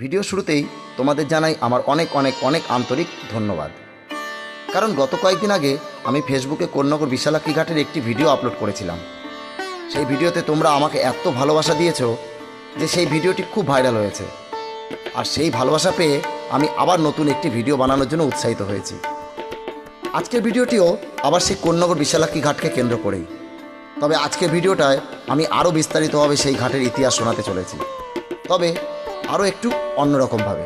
Video শুরুতেই তোমাদের জানাই আমার অনেক অনেক অনেক আন্তরিক ধন্যবাদ। কারণ গত কয়েকদিন আগে আমি ফেসবুকে কোন্নগর বিশালাক্ষী ঘাটের একটি ভিডিও আপলোড করেছিলাম। সেই ভিডিওতে তোমরা আমাকে এত ভালোবাসা দিয়েছ যে সেই ভিডিওটি খুব ভাইরাল হয়েছে। আর সেই ভালোবাসা পেয়ে আমি আবার নতুন একটি ভিডিও বানানোর জন্য উৎসাহিত হয়েছি। আজকের ভিডিওটিও আবার সেই কোন্নগর বিশালাক্ষী ঘাটকে কেন্দ্র করেই। তবে আজকের ভিডিওটায় আমি আরও বিস্তারিতভাবে সেই ঘাটের ইতিহাস শোনাতে চলেছি। তবে আরও একটু অন্যরকমভাবে।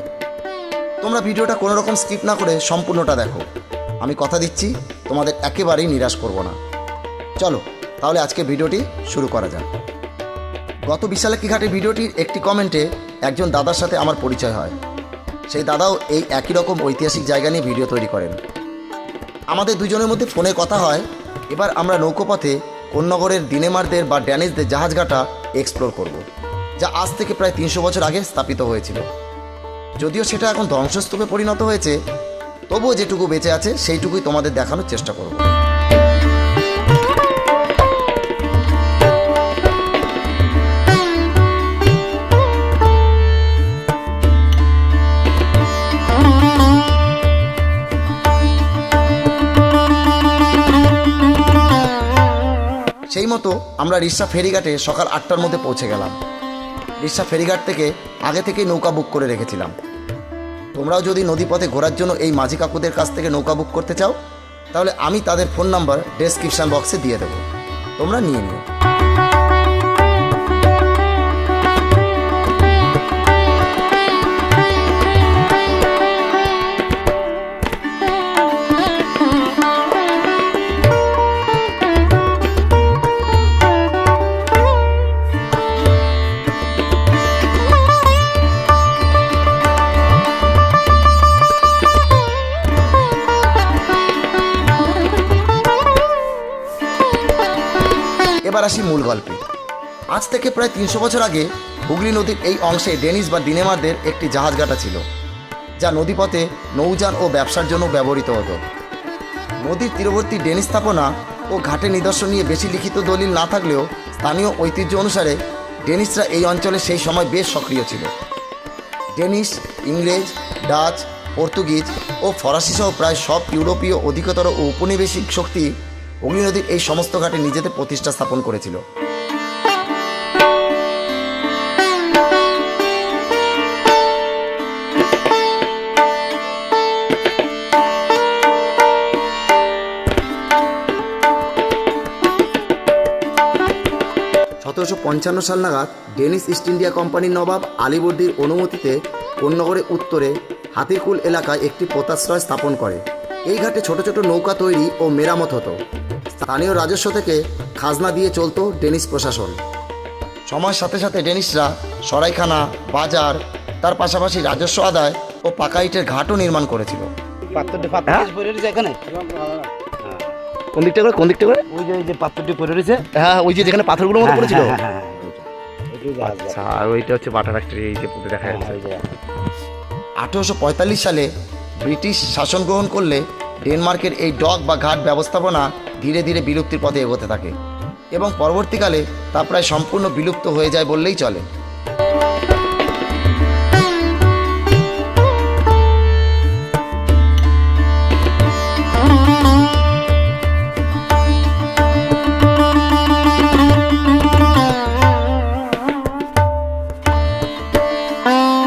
তোমরা ভিডিওটা কোনো রকম স্কিপ না করে সম্পূর্ণটা দেখো। আমি কথা দিচ্ছি, তোমাদের একেবারেই নিরাশ করব না। চলো, তাহলে আজকে ভিডিওটি শুরু করা যাক। গত বিশালাক্ষী ঘাটের ভিডিওটির একটি কমেন্টে একজন দাদার সাথে আমার পরিচয় হয়। সেই দাদাও এই একই রকম ঐতিহাসিক জায়গা নিয়ে ভিডিও তৈরি করেন। আমাদের দুজনের মধ্যে ফোনে কথা হয়, এবার আমরা নৌকোপথে কোন্নগরের দিনেমারদের বা ড্যানিশদের জাহাজঘাটা এক্সপ্লোর করব। যা আজ থেকে প্রায় তিনশো বছর আগে স্থাপিত হয়েছিল। যদিও সেটা এখন ধ্বংসস্তূপে পরিণত হয়েছে, তবুও যেটুকু বেঁচে আছে, সেইটুকুই তোমাদের দেখানোর চেষ্টা করব। সেই মতো আমরা রিক্সা ফেরিঘাটে সকাল আটটার মধ্যে পৌঁছে গেলাম। রিক্সা ফেরিঘাট থেকে আগে থেকেই নৌকা বুক করে রেখেছিলাম। তোমরাও যদি নদীপথে ঘোরার জন্য এই মাঝি কাকুদের কাছ থেকে নৌকা বুক করতে চাও, তাহলে আমি তাদের ফোন নাম্বার ডেসক্রিপশান বক্সে দিয়ে দেবো। তোমরা নিয়ে নিও। এবার আসি মূল গল্পে। আজ থেকে প্রায় তিনশো বছর আগে হুগলি নদীর এই অংশে ডেনিস বা ডিনেমারদের একটি জাহাজঘাটা ছিল, যা নদীপথে নৌযান ও ব্যবসার জন্য ব্যবহৃত হতো। নদীর তীরবর্তী ডেনিস স্থাপনা ও ঘাটে নিদর্শন নিয়ে বেশি লিখিত দলিল না থাকলেও স্থানীয় ঐতিহ্য অনুসারে ডেনিসরা এই অঞ্চলে সেই সময় বেশ সক্রিয় ছিল। ডেনিশ ইংরেজ, ডাচ, পর্তুগিজ ও ফরাসি সহ প্রায় সব ইউরোপীয় অধিকতর ও উপনিবেশিক শক্তি হুগলি নদীর এই সমস্ত ঘাটে নিজেদের প্রতিষ্ঠা স্থাপন করেছিল। সতেরোশো পঞ্চান্ন সাল নাগাদ ডেনিস ইস্ট ইন্ডিয়া কোম্পানির নবাব আলিবর্দির অনুমতিতে কোন্নগরের উত্তরে হাতিকুল এলাকায় একটি পোতাশ্রয় স্থাপন করে। এই ঘাটে ছোট ছোট নৌকা তৈরি ও মেরামত হতো। স্থানীয় রাজস্ব থেকে খাজনা দিয়ে চলতো ডেনিস প্রশাসন। সময়ের সাথে সাথে ডেনিসরা সরাইখানা বাজার তার পাশাপাশি রাজস্ব আদায় ও পাকা ইটের ঘাটও নির্মাণ করেছিল। হ্যাঁ? এখানে? কোন দিকটা করে? কোন দিকটা করে? ওই যে ওই যে পাত্রটি পরে রয়েছে? হ্যাঁ ওই যে যেখানে পাথরগুলোর মতো পড়েছিল। হ্যাঁ, হ্যাঁ, হ্যাঁ, ঘাট। আচ্ছা আর ওইটা হচ্ছে বাটা ফ্যাক্টরি এই যে পুরো দেখা হ্যাঁ, যাচ্ছে। ওই যে। আঠেরোশো পঁয়তাল্লিশ সালে ব্রিটিশ শাসন গ্রহণ করলে ডেনমার্কের এই ডক বা ঘাট ব্যবস্থাপনা ধীরে ধীরে বিলুপ্তির পথে এগোতে থাকে এবং পরবর্তীকালে তা প্রায় সম্পূর্ণ বিলুপ্ত হয়ে যায় বললেই চলে। কোন্নগরের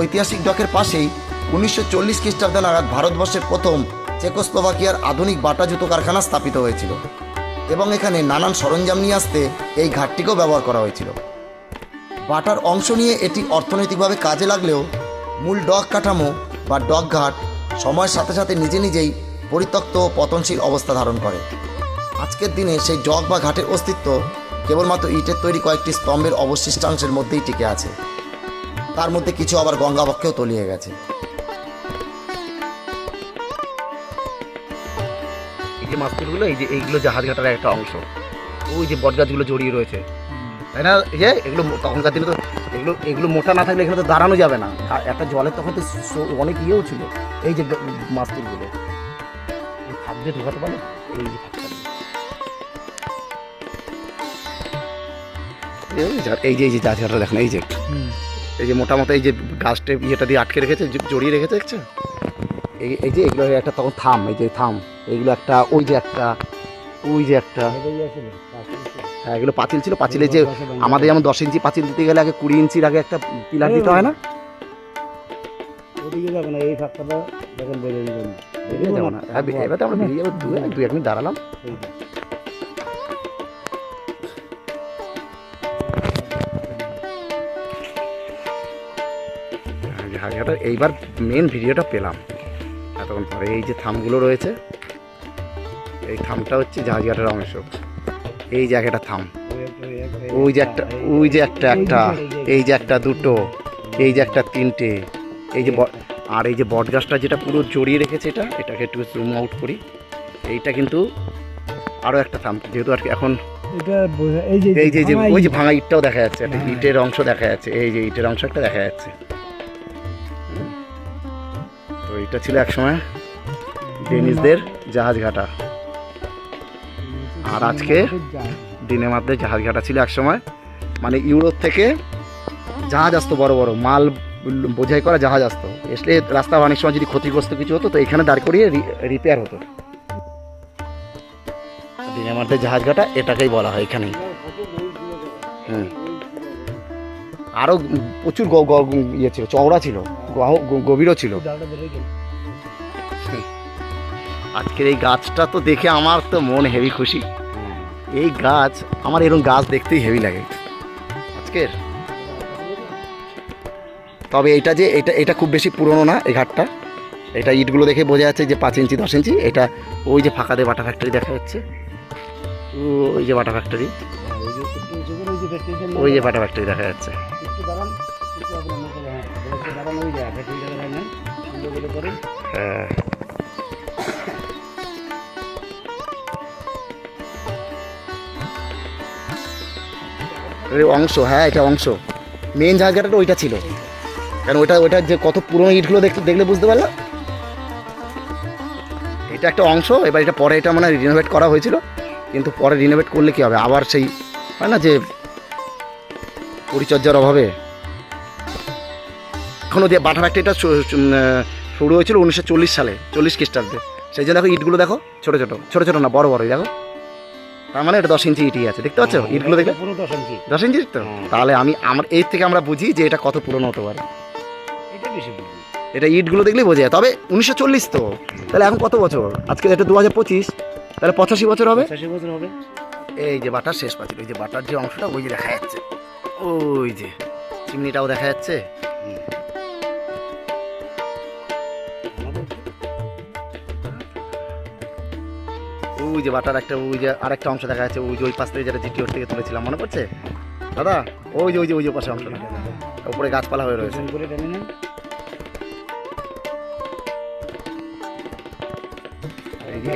ঐতিহাসিক ডকের পাশেই উনিশশো চল্লিশ খ্রিস্টাব্দ নাগাদ ভারতবর্ষের প্রথম চেকোস্লোভাকিয়ার আধুনিক বাটা জুতো কারখানা স্থাপিত হয়েছিল এবং এখানে নানান সরঞ্জাম নিয়ে আসতে এই ঘাটটিকেও ব্যবহার করা হয়েছিল। বাটার অংশ নিয়ে এটি অর্থনৈতিকভাবে কাজে লাগলেও মূল ডক কাঠামো বা ডক ঘাট সময়ের সাথে সাথে নিজে নিজেই পরিত্যক্ত ও পতনশীল অবস্থা ধারণ করে। আজকের দিনে সেই ডক বা ঘাটের অস্তিত্ব কেবলমাত্র ইটের তৈরি কয়েকটি স্তম্ভের অবশিষ্টাংশের মধ্যেই টিকে আছে। তার মধ্যে কিছু আবার গঙ্গাবক্ষেও তলিয়ে গেছে। এই যে মাস্তুলগুলো এই যে এইগুলো জাহাজ ঘাটার একটা অংশ। ওই যে বটগাছগুলো জড়িয়ে রয়েছে। তাই না? এই যে এগুলো তখনকার দিনে তো এগুলো এগুলো মোটা না থাকলে এখানে তো দাঁড়ানো যাবে না। আর একটা জলের তখন তো স- অনেক ইয়েও ছিল। এই যে মাস্তুলগুলো। এই দিয়ে ঢোকাতে পারলে? এই যে এই যে এই যে এই যে জাহাজঘাটটা দেখেন এই যে। এই যে মোটামুটি এই যে গাছটা ইয়েটা দিয়ে আটকে রেখেছে জড়িয়ে রেখেছে দেখছ? এই এই যে এগুলো একটা তখন থাম এই যে থাম এইগুলো একটা ওই যে একটা ওই যে একটা। হ্যাঁ এগুলো পাঁচিল ছিল পাঁচিলে যে আমাদের যেমন দশ ইঞ্চি পাঁচিল দিতে গেলে আগে কুড়ি ইঞ্চির আগে একটা পিলার দিতে হয় না? ওদিকে যাবে না এই ফাঁকটা দেখেন বেরিয়ে যাবেন বেরিয়ে যাব না। হ্যাঁ এবার তো আমরা বেরিয়ে যাব দু এক মিনিট দাঁড়ালাম। জায়গাটা এইবার মেন ভিডিওটা পেলাম। এতক্ষণ পরে এই যে থামগুলো রয়েছে এই থামটা হচ্ছে জাহাজঘাটের অংশ। এই জায়গাটা থাম ওই যে একটা ওই যে একটা একটা এই যে একটা দুটো এই যে একটা তিনটে এই যে আর এই যে বট গাছটা যেটা পুরো জড়িয়ে রেখেছে এটা এটাকে একটু জুম আউট করি। এইটা কিন্তু আরও একটা থাম যেহেতু আর কি এখন এই যে এই যে ওই যে ভাঙা ইটটাও দেখা যাচ্ছে একটা হ্যাঁ। ইটের অংশ দেখা যাচ্ছে এই যে ইটের অংশ একটা দেখা যাচ্ছে। এটা ছিল একসময় ডেনিসদের জাহাজ ঘাটা আর আজকে মধ্যে জাহাজ ঘাটা ছিল একসময়। মানে ইউরোপ থেকে জাহাজ আসতো বড় বড়, মাল বোঝাই করা জাহাজ আসতো। এসলে রাস্তা অনেক সময় যদি ক্ষতিগ্রস্ত কিছু হতো, তো এখানে দাঁড় করিয়ে রিপেয়ার হতো। মধ্যে জাহাজ ঘাটা এটাকেই বলা হয় এখানেই। হুম। আরও প্রচুর ইয়ে ছিল, চওড়া ছিল। গভীরও ছিল। আজকের এই গাছটা তো দেখে আমার তো মন হেভি খুশি। এই গাছ আমার এরকম গাছ দেখতেই হেভি লাগে। আজকের। তবে এটা যে এটা এটা খুব বেশি পুরনো না এই ঘাটটা। এটা ইটগুলো দেখে বোঝা যাচ্ছে যে পাঁচ ইঞ্চি দশ ইঞ্চি। এটা ওই যে ফাঁকা দিয়ে বাটা ফ্যাক্টরি দেখা যাচ্ছে। ওই যে বাটা ফ্যাক্টরি ওই যে ওই বাটা ফ্যাক্টরি দেখা যাচ্ছে। একটু হ্যাঁ, সুন্দর করে। হ্যাঁ। অংশ হ্যাঁ এটা অংশ। মেন জায়গাটা ওইটা ছিল। কারণ ওইটা ওইটা যে কত পুরনো ইটগুলো দেখতে দেখলে বুঝতে পারলাম এটা একটা অংশ এবার এটা পরে এটা মানে রিনোভেট করা হয়েছিল। কিন্তু পরে রিনোভেট করলে কি হবে? আবার সেই হয় না যে পরিচর্যার অভাবে? এখনও দিয়ে বাটা ফ্যাক্টরিটা শুরু হয়েছিল উনিশশো চল্লিশ সালে চল্লিশ খ্রিস্টাব্দে। সেই জন্য দেখো ইটগুলো দেখো ছোটো ছোটো ছোটো ছোটো না বড় বড়ই দেখো। তার মানে এটা দশ ইঞ্চি ইটই আছে দেখতে পাচ্ছ? ইটগুলো দেখলে? পুরো দশ ইঞ্চি। দশ ইঞ্চি তো? হ্যাঁ। তাহলে আমি আমার এর থেকে আমরা বুঝি যে এটা কত পুরনো হতে পারে। এটা ইটগুলো দেখলেই বোঝা যায়। তবে উনিশশো চল্লিশ তো? তাহলে এখন কত বছর? আজকে এটা দু হাজার পঁচিশ তাহলে পঁচাশি বছর হবে? বছর হবে। এই যে বাটার শেষ পাচ্ছিল ওই যে বাটার যে অংশটা ওই যে দেখা যাচ্ছে। ওই যে চিমনিটাও দেখা যাচ্ছে। ওই যে বাটার একটা ওই যে আরেকটা অংশ দেখা যাচ্ছে ওই যে ওই পাশ থেকে যেটা জিটিওর থেকে তুলেছিলাম মনে পড়ছে? দাদা ওই যে ওই যে ওই যে পাশে অংশটা। উপরে গাছপালা হয়ে রয়েছে।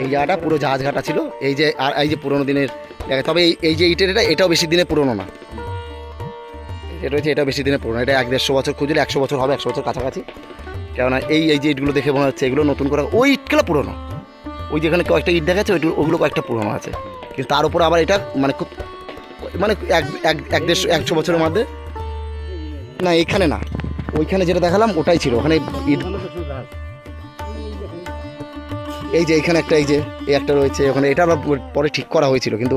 এই জায়গাটা পুরো জাহাজ ঘাটা ছিল। এই যে আর এই যে পুরোনো দিনের তবে এই যে ইটের এটা এটাও বেশি দিনের পুরোনো না। এটা রয়েছে এটাও বেশি দিনের পুরোনো। এটা এক দেড়শো বছর খুঁজলে একশো বছর হবে একশো বছর কাছাকাছি। কেননা এই এই যে ইটগুলো দেখে মনে হচ্ছে এগুলো নতুন করে ওই ইটগুলো পুরোনো। ওই যেখানে কয়েকটা ইট দেখাচ্ছে ওইগুলো ওগুলো কয়েকটা পুরোনো আছে। কিন্তু তার উপর আবার এটা মানে খুব মানে এক এক এক দেড়শো একশো বছরের মধ্যে না, এখানে না। ওইখানে যেটা দেখালাম, ওটাই ছিল। ওখানে ইট। এই যে এখানে একটা, এই যে এই একটা রয়েছে। ওখানে এটা পরে ঠিক করা হয়েছিল, কিন্তু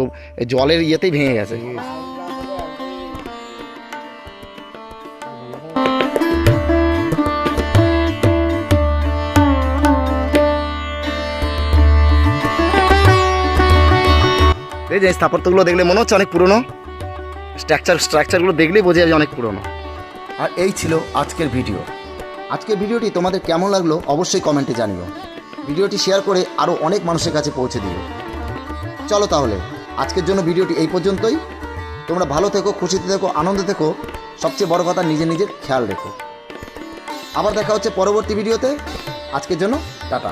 জলের ইয়েতেই ভেঙে গেছে। এই যে স্থাপত্যগুলো দেখলে মনে হচ্ছে অনেক পুরনো। স্ট্রাকচার স্ট্রাকচারগুলো দেখলেই বোঝা যায় অনেক পুরনো। আর এই ছিল আজকের ভিডিও। আজকের ভিডিওটি তোমাদের কেমন লাগল অবশ্যই কমেন্টে জানিও। ভিডিওটি শেয়ার করে আরও অনেক মানুষের কাছে পৌঁছে দিও। চলো তাহলে, আজকের জন্য ভিডিওটি এই পর্যন্তই। তোমরা ভালো থেকো, খুশিতে থেকো, আনন্দে থেকো। সবচেয়ে বড় কথা নিজে নিজের খেয়াল রেখো। আবার দেখা হচ্ছে পরবর্তী ভিডিওতে। আজকের জন্য টাটা।